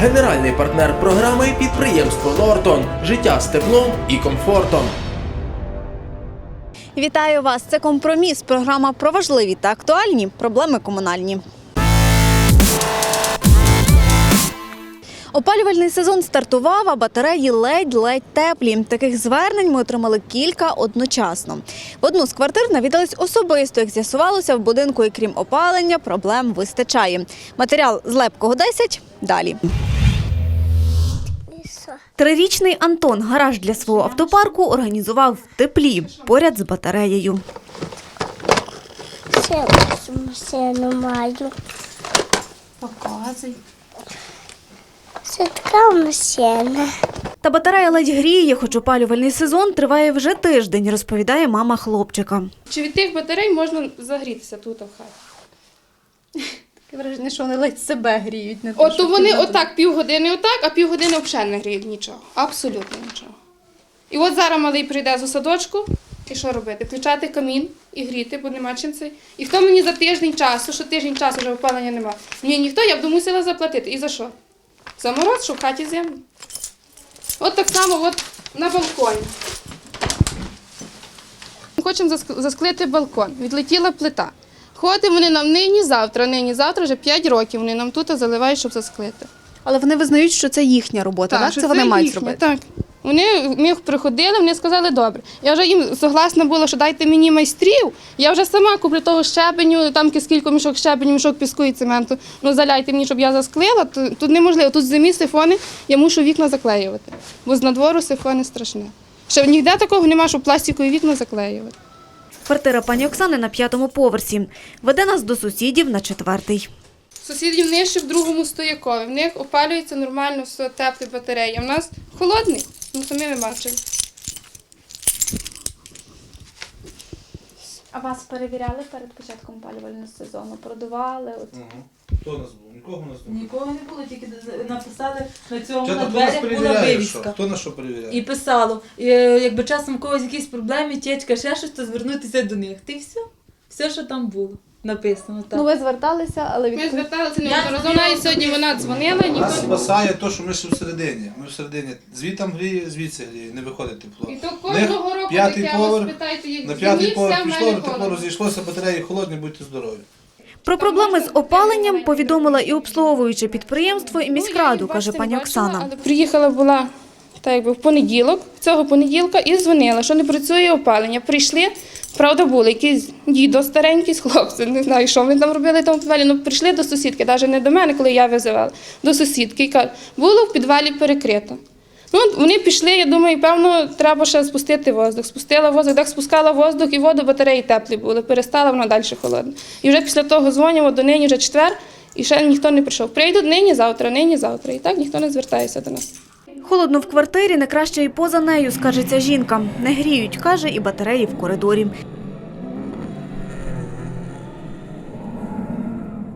Генеральний партнер програми підприємство Нортон. Життя з теплом і комфортом. Вітаю вас! Це компроміс. Програма про важливі та актуальні проблеми комунальні. Опалювальний сезон стартував, а батареї ледь-ледь теплі. Таких звернень ми отримали кілька одночасно. В одну з квартир навідались особисто. Як з'ясувалося, в будинку, і крім опалення, проблем вистачає. Матеріал з лепкого 10 – далі. Трирічний Антон гараж для свого автопарку організував в теплі поряд з батареєю. Ще машину маю. Показуй. Це така машина. Та батарея ледь гріє, хоч опалювальний сезон триває вже тиждень, розповідає мама хлопчика. Чи від тих батарей можна загрітися тут в хаті? Таке враження, що вони ледь себе гріють. Не От то вони отак півгодини отак, а півгодини взагалі не гріють нічого. Абсолютно нічого. І от зараз малий прийде з садочку, і що робити? Включати камін і гріти, бо нема чим це. І хто мені за тиждень часу, що тиждень часу вже опалення нема. Ні, ніхто, я б мусила заплатити. І за що? За мороз, що в хаті землю. От так само от на балконі. Хочемо засклити балкон. Відлетіла плита. Ходимо вони нам нині завтра, нині завтра, вже 5 років вони нам тут заливають, щоб засклити. Але вони визнають, що це їхня робота, так? що Це вони мають їхнє, зробити. Так. Вони ми приходили, вони сказали, добре. Я вже їм согласна була, що дайте мені майстрів. Я вже сама куплю того щебеню, там скільки мішок щебеню, мішок піску і цементу. Ну заляйте мені, щоб я засклила. Тут неможливо. Тут в зимі сифони, я мушу вікна заклеювати. Бо з надвору сифони страшне. Ще ніде такого нема, щоб пластикові вікна заклеювати. Квартира пані Оксани на п'ятому поверсі. Веде нас до сусідів на четвертий. Сусідів нижче в другому стоякові. В них опалюється нормально все теплі батареї. У нас холодний. Ну самі не бачили. А вас перевіряли перед початком опалювального сезону? Продували? От. Хто у нас був? Нікого у нас не було. Нікого не було, тільки написали на цьому Чого на хто нас дверях була перевіряє? Що? вивіска. Хто на що перевіряє? І писало, е, якби часом в когось якісь проблеми, течка, ще щось, то звернутися до них. Ти все. Все, що там було написано. Так. Ну ви зверталися, але Ми від зверталися неодноразово. Навіть сьогодні вона дзвонила, ніхто Нас не спасає те, що ми ще всередині. Ми всередині. Звітам гріє, звідси гріє, не виходить тепло. І то кожного року п'ятий таке, ось поверх, їх, На п'ятий поверх пішло, тепло розійшлося, батареї холодні, будьте здорові. Про проблеми з опаленням повідомила і обслуговуюче підприємство, і Ну, міськраду, каже пані Оксана. Приїхала була так якби в понеділок, цього понеділка, і дзвонила, що не працює опалення. Прийшли, правда, були якісь дідо старенький з хлопцем, не знаю, що вони там робили в підвалі. Ну прийшли до сусідки, навіть не до мене, коли я визивала, до сусідки і кажуть, було в підвалі перекрито. Ну, вони пішли, я думаю, певно, треба ще спустити воздух. Спустила воздух, так спускала воздух, і воду батареї теплі були, перестала вона далі холодна. І вже після того дзвонимо до нині вже четвер, і ще ніхто не прийшов. Прийдуть нині завтра, нині завтра. І так ніхто не звертається до нас. Холодно в квартирі, не краще і поза нею, скажеться жінка. Не гріють, каже, і батареї в коридорі.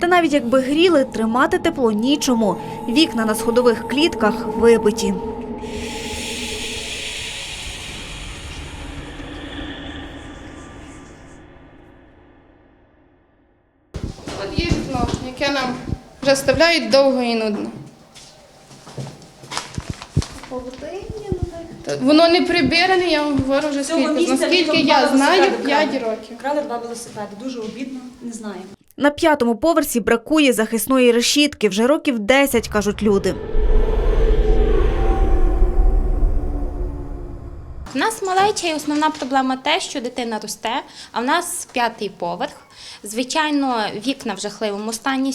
Та навіть якби гріли, тримати тепло нічому. Вікна на сходових клітках вибиті. От є вікно, яке нам вже вставляють довго і нудно. Та Воно не прибиране, я вам говорю вже Цього скільки. місця Наскільки я знаю, велосипеди 5 років. Крали два велосипеди. Дуже обідно, не знаю. На п'ятому поверсі бракує захисної решітки. Вже років 10, кажуть люди. У нас малеча і основна проблема те, що дитина росте, а в нас п'ятий поверх. Звичайно, вікна в жахливому стані.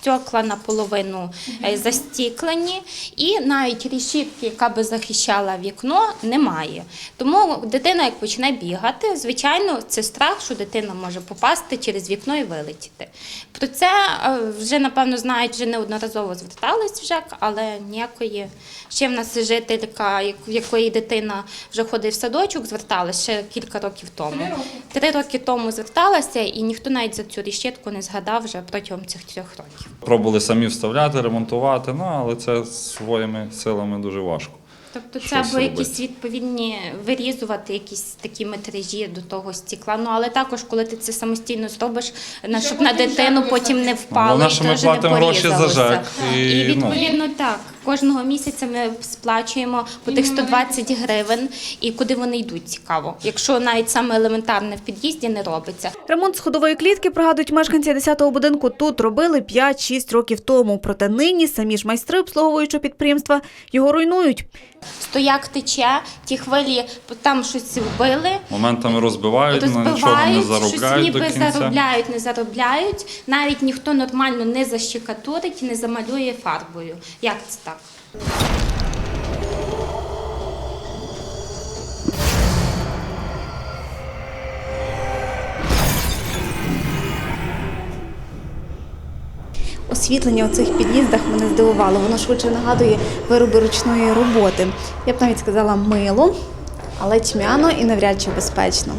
Стекла наполовину е, застіклені, і навіть рішітки, яка би захищала вікно, немає. Тому дитина, як почне бігати, звичайно, це страх, що дитина може попасти через вікно і вилетіти. Про це е, вже напевно знають, вже неодноразово звертались в ЖЕК, але ніякої ще в нас жителька, в якої дитина вже ходить в садочок, зверталася ще кілька років тому. Три роки тому зверталася, і ніхто навіть за цю решітку не згадав вже протягом цих трьох років. Пробували самі вставляти, ремонтувати, ну але це своїми силами дуже важко. Тобто це або це якісь відповідні вирізувати якісь такі метражі до того стекла. Ну але також, коли ти це самостійно зробиш, на щоб на дитину потім не впало і ми теж не платимо гроші за порізалося. І, І ну, відповідно так. Кожного місяця ми сплачуємо по тих 120 гривень, і куди вони йдуть цікаво. Якщо навіть саме елементарне в під'їзді не робиться. Ремонт сходової клітки, пригадують мешканці 10-го будинку, тут робили 5-6 років тому. Проте нині самі ж майстри обслуговуючого підприємства його руйнують. Стояк тече, ті хвилі там щось вбили. моментами розбивають, на нічого не Розбивають, щось ніби до кінця. заробляють, не заробляють. Навіть ніхто нормально не защекатурить, не замалює фарбою. Як це так? Освітлення у цих під'їздах мене здивувало. Воно швидше нагадує вироби ручної роботи. Я б навіть сказала мило, але тьмяно і навряд чи безпечно.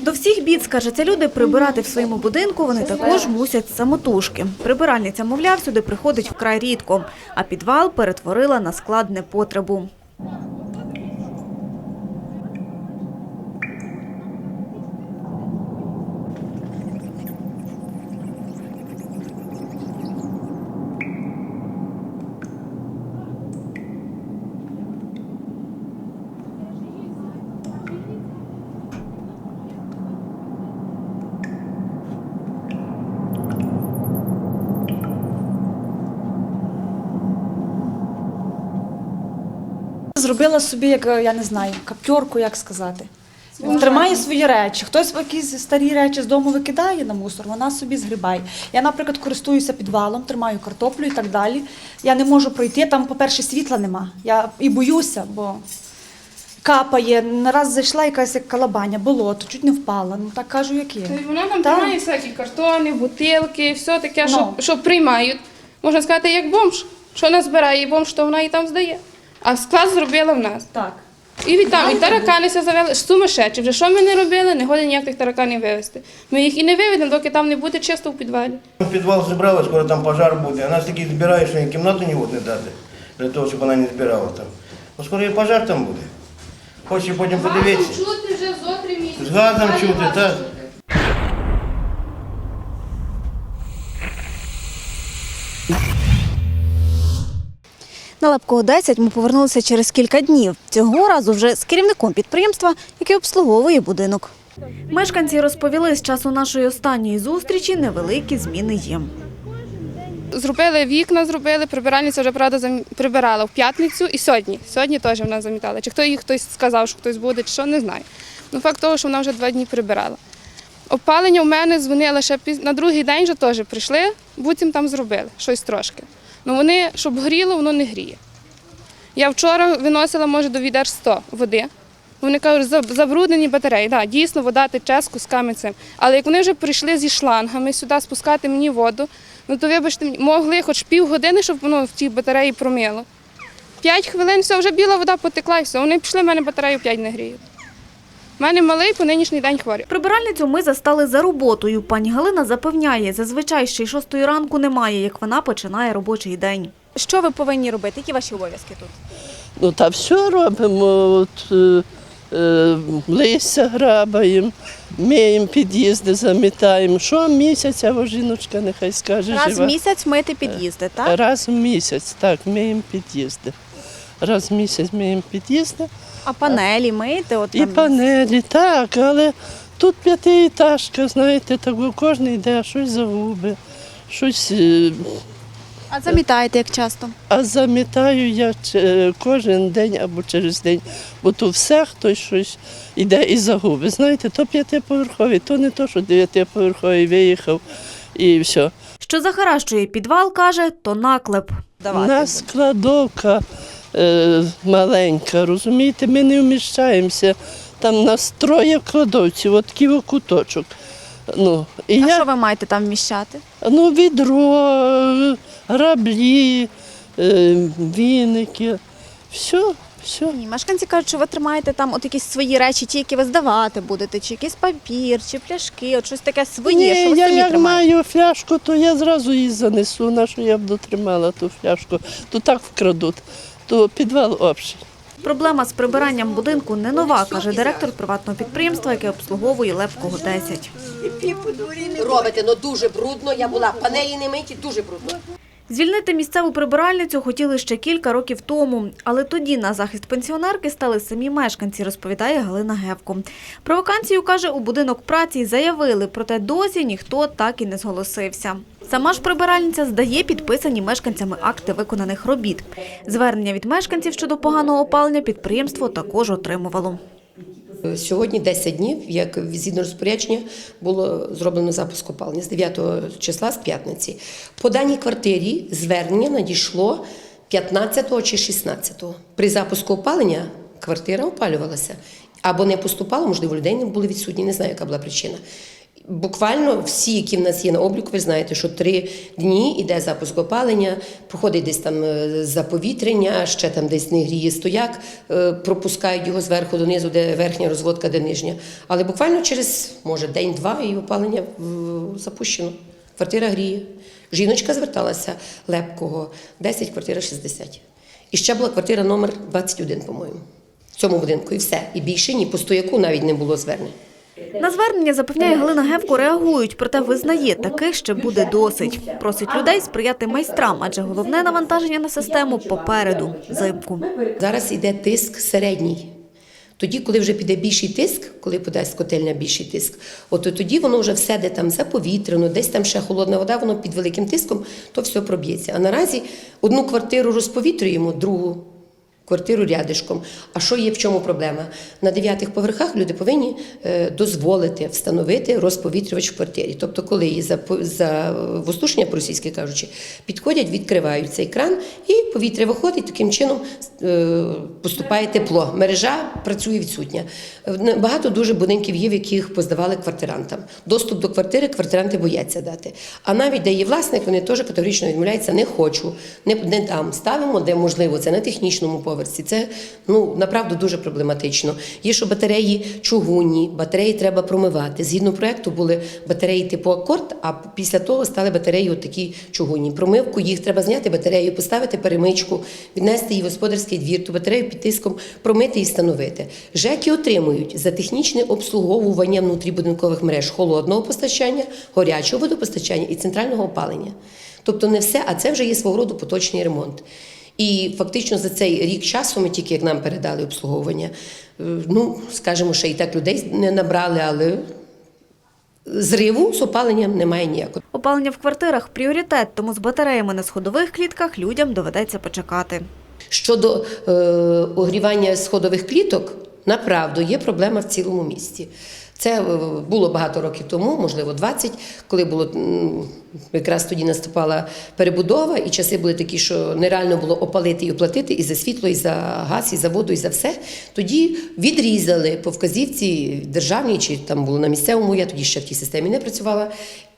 До всіх бід, скажеться люди, прибирати в своєму будинку вони також мусять самотужки. Прибиральниця, мовляв, сюди приходить вкрай рідко, а підвал перетворила на склад непотребу. Зробила собі, як е, я не знаю, каптьорку, як сказати. Тримає свої речі. Хтось якісь старі речі з дому викидає на мусор, вона собі згрібає. Я, наприклад, користуюся підвалом, тримаю картоплю і так далі. Я не можу пройти, там, по-перше, світла нема. Я і боюся, бо капає. Не раз зайшла якась як калабаня, болото, чуть не впала. Ну так кажу, як є. Тобто Вона Так. тримає всякі картони, бутилки, все таке, Ну. що, що приймають. Можна сказати, як бомж. Що назбирає бомж, то вона і там здає. А склад зробила в нас. Так. І від там, і таракани все завели, сумасшедші. Вже що ми не робили, не годин ніяк тих тараканів вивезти. Ми їх і не виведемо, доки там не буде чисто в підвалі. Підвал зібрали, скоро там пожар буде. А нас такі збирають, що кімнату ні не дати, для того, щоб вона не збирала там. Ну, скоро і пожар там буде. Хоче потім подивитися. чути вже зо три місяці. З газом чути, так. На Лапкого 10 ми повернулися через кілька днів. Цього разу вже з керівником підприємства, який обслуговує будинок. Мешканці розповіли, з часу нашої останньої зустрічі невеликі зміни є. Зробили вікна, зробили, прибиральниця вже правда прибирала в п'ятницю і сьогодні. Сьогодні теж вона замітала. Чи хто їй хтось сказав, що хтось буде, чи що, не знаю. Ну факт того, що вона вже два дні прибирала. Опалення в мене дзвонила ще на другий день вже теж прийшли, буцім там зробили щось трошки. Ну вони, щоб горіло, воно не гріє. Я вчора виносила, може, до відер 100 води. Вони кажуть, «Заб- забруднені батареї. Да, дійсно, вода тече з кусками цим. Але як вони вже прийшли зі шлангами сюди спускати мені воду, ну то вибачте, могли хоч півгодини, щоб воно в тій батареї промило. П'ять хвилин, все, вже біла вода потекла і все. Вони пішли, в мене батарею п'ять не гріють. У мене малий по нинішній день хворий. Прибиральницю ми застали за роботою. Пані Галина запевняє, зазвичай ще й шостої ранку немає, як вона починає робочий день. Що ви повинні робити? Які ваші обов'язки тут? Ну та все робимо. От, е, е, листя грабаємо, миємо під'їзди, замітаємо. Що місяця, жіночка нехай скаже. Раз в жива. місяць мити під'їзди, так? Раз в місяць, так, миємо під'їзди. Раз в місяць миємо під'їзди. А панелі мити? От І там панелі, так, але тут п'ятиэтажка, знаєте, так кожен йде, щось загубить, щось. е, А замітаєте як часто? А замітаю я е, кожен день або через день, бо то все хтось щось іде і загубить. Знаєте, то п'ятиповерховий, то не то, що дев'ятиповерховий виїхав і все. Що захаращує підвал, каже, то наклеп. У нас складовка маленька, розумієте, ми не вміщаємося. Там нас троє в кладовці, от такий куточок. Ну, і А я, що ви маєте там вміщати? ну, відро, е, граблі, е, віники, все, все. Ні, мешканці кажуть, що ви тримаєте там от якісь свої речі, ті, які ви здавати будете, чи якийсь папір, чи пляшки, от щось таке своє, Ні, що ви я самі як тримаєте. маю фляжку, то я зразу її занесу, на що я б дотримала ту фляжку. То так вкрадуть, то підвал общий. Проблема з прибиранням будинку не нова, каже директор приватного підприємства, яке обслуговує Лепкого 10. робите, ну дуже брудно. Я була панелі не миті, дуже брудно. Звільнити місцеву прибиральницю хотіли ще кілька років тому, але тоді на захист пенсіонерки стали самі мешканці, розповідає Галина Гевко. Про вакансію, каже, у будинок праці й заявили, проте досі ніхто так і не зголосився. Сама ж прибиральниця здає підписані мешканцями акти виконаних робіт. Звернення від мешканців щодо поганого опалення підприємство також отримувало. Сьогодні 10 днів, як згідно розпорядження, було зроблено запуск опалення з 9 числа, з п'ятниці. По даній квартирі звернення надійшло 15 чи 16. При запуску опалення квартира опалювалася. Або не поступало, можливо, людей не були відсутні, не знаю, яка була причина. Буквально всі, які в нас є на обліку, ви знаєте, що три дні йде запуск опалення, проходить десь там е, заповітрення, ще там десь не гріє стояк, е, пропускають його зверху донизу, де верхня розводка, де нижня. Але буквально через, може, день-два і опалення запущено. Квартира гріє. Жіночка зверталася Лепкого, 10, квартира 60. І ще була квартира номер 21, по-моєму. В цьому будинку. І все. І більше ні по стояку навіть не було звернень. На звернення, запевняє Галина Гевко, реагують, проте визнає, таких ще буде досить. Просить людей сприяти майстрам, адже головне навантаження на систему попереду – взимку. Зараз йде тиск середній. Тоді, коли вже піде більший тиск, коли подасть котельня більший тиск, от тоді воно вже все, де там заповітрено, десь там ще холодна вода, воно під великим тиском, то все проб'ється. А наразі одну квартиру розповітрюємо, другу квартиру рядишком. А що є в чому проблема? На дев'ятих поверхах люди повинні е, дозволити встановити розповітрювач в квартирі. Тобто, коли є за, за воздушення, по-російськи кажучи, підходять, відкривають цей кран, і повітря виходить, таким чином е, поступає тепло. Мережа працює відсутня. Е, Багато дуже будинків є, в яких поздавали квартирантам. Доступ до квартири квартиранти бояться дати. А навіть де є власник, вони теж категорично відмовляються, не хочу, не, не дам. Ставимо, де можливо, це на технічному поверсі. Це ну направду дуже проблематично. Є, що батареї чугунні, батареї треба промивати. Згідно проекту були батареї типу акорд, а після того стали батареї такі чугунні. Промивку їх треба зняти батарею, поставити перемичку, віднести її в господарський двір, ту батарею під тиском промити і встановити. ЖЕКи отримують за технічне обслуговування внутрібудинкових мереж холодного постачання, гарячого водопостачання і центрального опалення. Тобто не все, а це вже є свого роду поточний ремонт. І фактично за цей рік часу ми тільки як нам передали обслуговування, е, ну скажімо, ще і так людей не набрали, але зриву з опаленням немає ніякого. Опалення в квартирах – пріоритет, тому з батареями на сходових клітках людям доведеться почекати. Щодо е, огрівання сходових кліток, направду є проблема в цілому місті. Це е, було багато років тому, можливо, 20, коли було якраз тоді наступала перебудова, і часи були такі, що нереально було опалити і оплатити і за світло, і за газ, і за воду, і за все. Тоді відрізали по вказівці державній, чи там було на місцевому, я тоді ще в тій системі не працювала.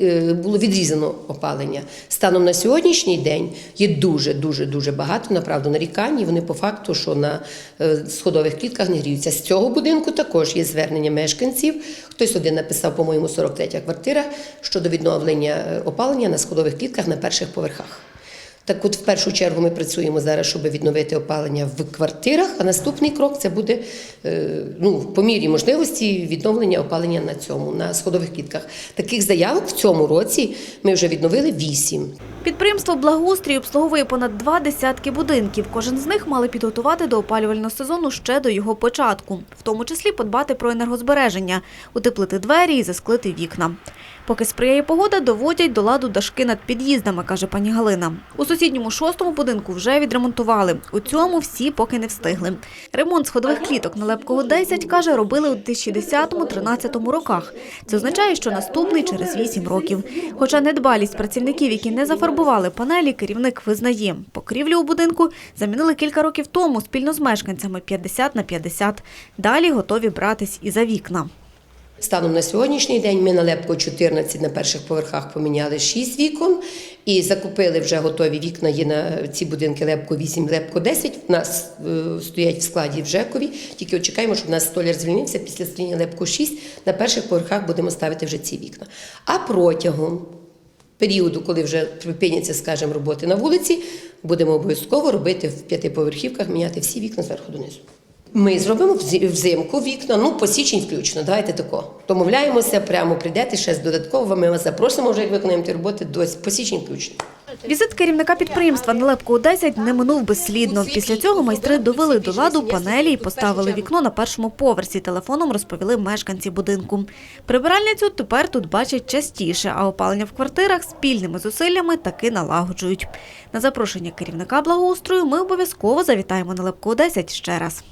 Е, Було відрізано опалення. Станом на сьогоднішній день є дуже, дуже, дуже багато направду нарікань. І вони по факту, що на е, сходових клітках не гріються. З цього будинку також є звернення мешканців. Хтось один написав, по-моєму, 43 квартира щодо відновлення е, опалення на сходових клітках на перших поверхах. Так от в першу чергу ми працюємо зараз, щоб відновити опалення в квартирах, а наступний крок це буде е, ну, по мірі можливості відновлення опалення на цьому, на сходових клітках. Таких заявок в цьому році ми вже відновили вісім. Підприємство «Благоустрій» обслуговує понад два десятки будинків. Кожен з них мали підготувати до опалювального сезону ще до його початку. В тому числі подбати про енергозбереження, утеплити двері і засклити вікна. Поки сприяє погода, доводять до ладу дашки над під'їздами, каже пані Галина. У сусідньому шостому будинку вже відремонтували. У цьому всі поки не встигли. Ремонт сходових кліток на Лепкого 10, каже, робили у 2010-13 роках. Це означає, що наступний через 8 років. Хоча недбалість працівників, які не зафарбували панелі, керівник визнає. Покрівлю у будинку замінили кілька років тому спільно з мешканцями 50 на 50. Далі готові братись і за вікна. Станом на сьогоднішній день ми на Лепко 14 на перших поверхах поміняли 6 вікон і закупили вже готові вікна. Є на ці будинки Лепко 8, Лепко 10. У нас е, стоять в складі в Жекові. Тільки от чекаємо, щоб у нас столяр звільнився. Після звільнення Лепко 6 на перших поверхах будемо ставити вже ці вікна. А протягом періоду, коли вже припиняться, скажімо, роботи на вулиці, будемо обов'язково робити в п'ятиповерхівках, міняти всі вікна зверху донизу. Ми зробимо взимку вікна, ну по січень включно. Давайте тако. Домовляємося, прямо прийдете ще з додатково. Ми вас запросимо, вже як виконаємо ті роботи до по січень включно. Візит керівника підприємства Нелепко 10 не минув безслідно. Після цього майстри довели до ладу панелі і поставили вікно на першому поверсі. Телефоном розповіли мешканці будинку. Прибиральницю тепер тут бачать частіше, а опалення в квартирах спільними зусиллями таки налагоджують. На запрошення керівника благоустрою ми обов'язково завітаємо на Лепко 10 ще раз.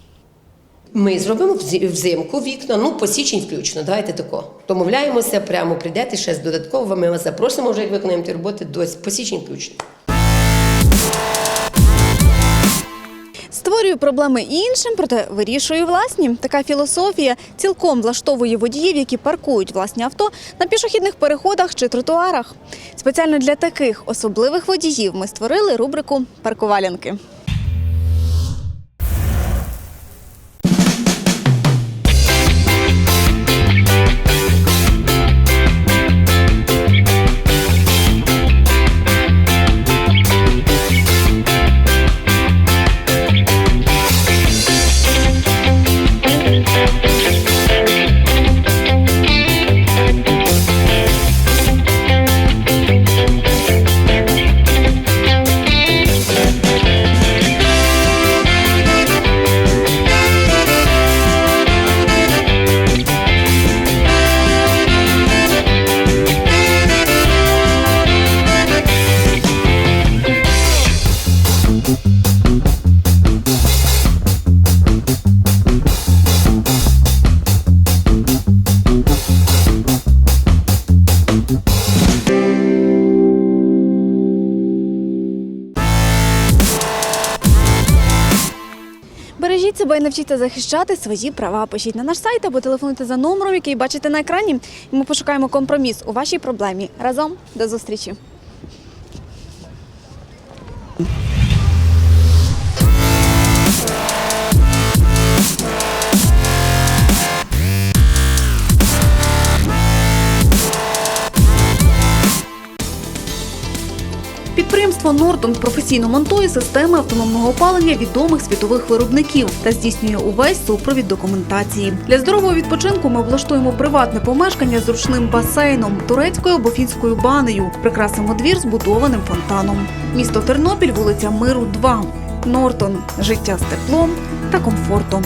Ми зробимо взимку вікна, ну по січень включно. Давайте тако. Домовляємося, прямо прийдете ще з додатково. Ми вас запросимо, вже як виконаємо ті роботи до по січень включно. Створюю проблеми іншим, проте вирішую власні. Така філософія цілком влаштовує водіїв, які паркують власні авто на пішохідних переходах чи тротуарах. Спеціально для таких особливих водіїв ми створили рубрику Паркувалянки. Навчіться захищати свої права. Пишіть на наш сайт або телефонуйте за номером, який бачите на екрані. І ми пошукаємо компроміс у вашій проблемі. Разом до зустрічі. Нортон професійно монтує системи автономного опалення відомих світових виробників та здійснює увесь супровід документації. Для здорового відпочинку ми облаштуємо приватне помешкання з ручним басейном, турецькою або фінською банею, прикрасимо двір збудованим фонтаном. Місто Тернопіль, вулиця Миру, 2. Нортон життя з теплом та комфортом.